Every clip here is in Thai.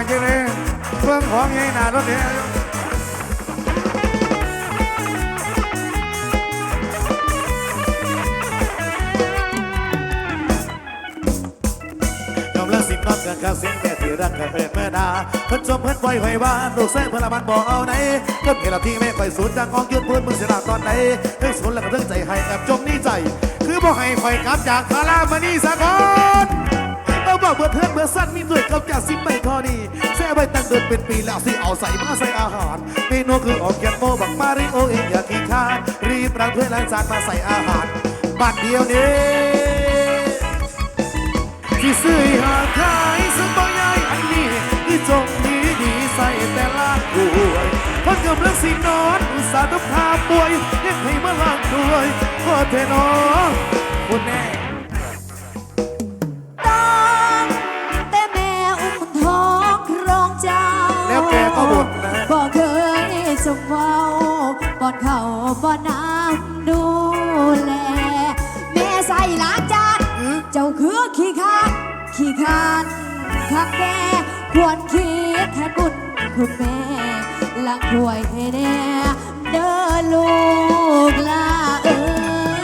างจังเลยเฟื่องของใหญ่หนารถเนี่ยยอมแล้วสินนอนกันกับเสียงแก่ที่รักกันเป็นเมื่อนาเพิ่นจมเพิ่นปล่อยไว้ว่าลูกแซ่เพิ่นละมันบอกเอาไหนก็เห็นเราที่ไม่ค่อยสูญจังของยืดพื้นมึงเสียหลักตอนไหนเรื่องสูญแล้วก็เรื่องใจให้แอบจมนี่ใจ คือบอกให้คอยกลับจากคารามานี่สะก่อนเอาบอกเพื่อเพื่อนเพื่อสั้นมีด้วยกับจากซิมไม่ รเมนูคือออกแกนโมบักมาริโอเองอย่าขี้คร้านรีบรังเพื่อนล้างจานมาใส่อาหารบัดเดียวนี้ที่ซื้อหาขายสบายใหญ่อันนี้ที่จงดีดีใส่แต่ละด้วยคนกำลังสินอนอุตส่าห์ต้องพาป่วยยังให้มาล้างด้วยขอเทนอคุณแน่ ป้อนข้าวป้อนน้ำดูแล แม่ใส่ล้างจานเจ้าคือขี้คร้านขี้คร้านคักแก่ควรคิดแทนบุญคุณแม่ล้างถ้วยให้แน่เด้อลูกลาเอ้ย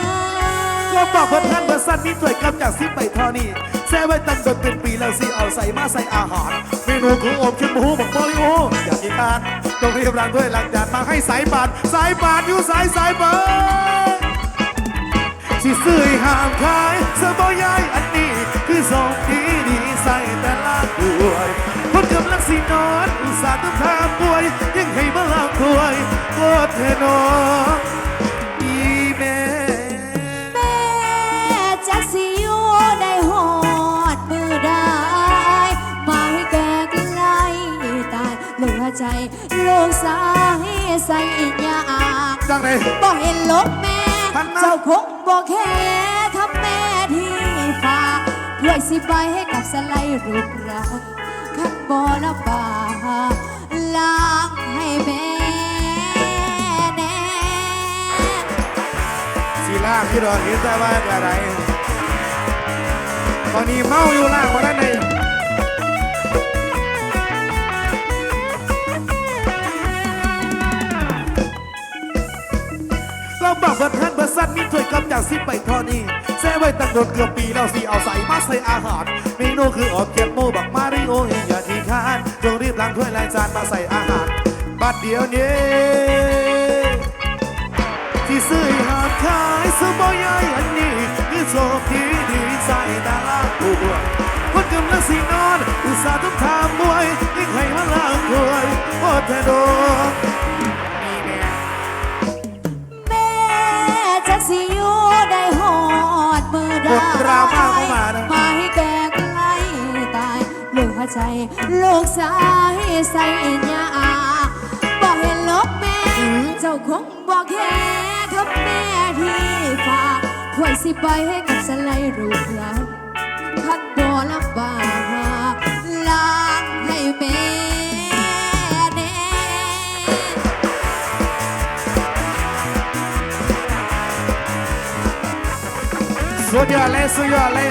ก็บอกเพื่อนเพื่อนเพื่อน สั้นนี่ถวยกำจากซิปไปท่านี้แซ่ไว้ตั้งจนเป็นปีแล้วสิเอาใส่มาใส่อาหารเมนูคืออบเค็มหมูบอกบริโออยากกินทานต้องรีบล้างถ้วยล้างจานมาให้สายบาดสายบาดอยู่สายสายบาดสิซื้อห้ามขายสบายายอันนี้คือสองดีดีใส่แต่ละด้วยคนกำลังสินอนอุตส่าห์ต้องทำป่วยยังให้มาลางถ้วยโคตรเทนออี ลูกสายใส่อีกอย่างจังเลยบอกเห็นลบแม่พันนะเจ้าคงบอกแค่ทำแม่ที่ฝากด้วยสิไปให้กับสไลด์รูปร่างขันบอละบาล้างให้แม่แน่สีล่างที่เราเห็นแต่ว่าอะไรตอนนี้เมาอยู่ล่างคนนั้นเอง มีถ้วยกำจากซิปไปทอนี้แซ่ไว้ตั้งโดนเกือบปีแล้วสิเอาใส่มาใส่อาหารเมนูคือออบเก็บโมบักมาริโอเอย่าทิ้งค้านจงรีบล้างถ้วยล้างจานมาใส่อาหารบัดเดียวนี้ที่ซื้อหาดขายสบายใหญ่อันนี้คือโชคดีดีใจตาบัวคนกำลังสินอนอุตส่าห์ต้องทำมวยยิ่งให้มาล้างถ้วยโอ้เธอโด ใจ ลูกสายใส่ยาบอกเห็นลบแม่เจ้าคงบอกแค่ทับแม่ที่ฝากควยสิไปให้กับสไลรูปร่างคัดบ่ลำบากล้างให้แม่สุดยอดเลยสุดยอดเลย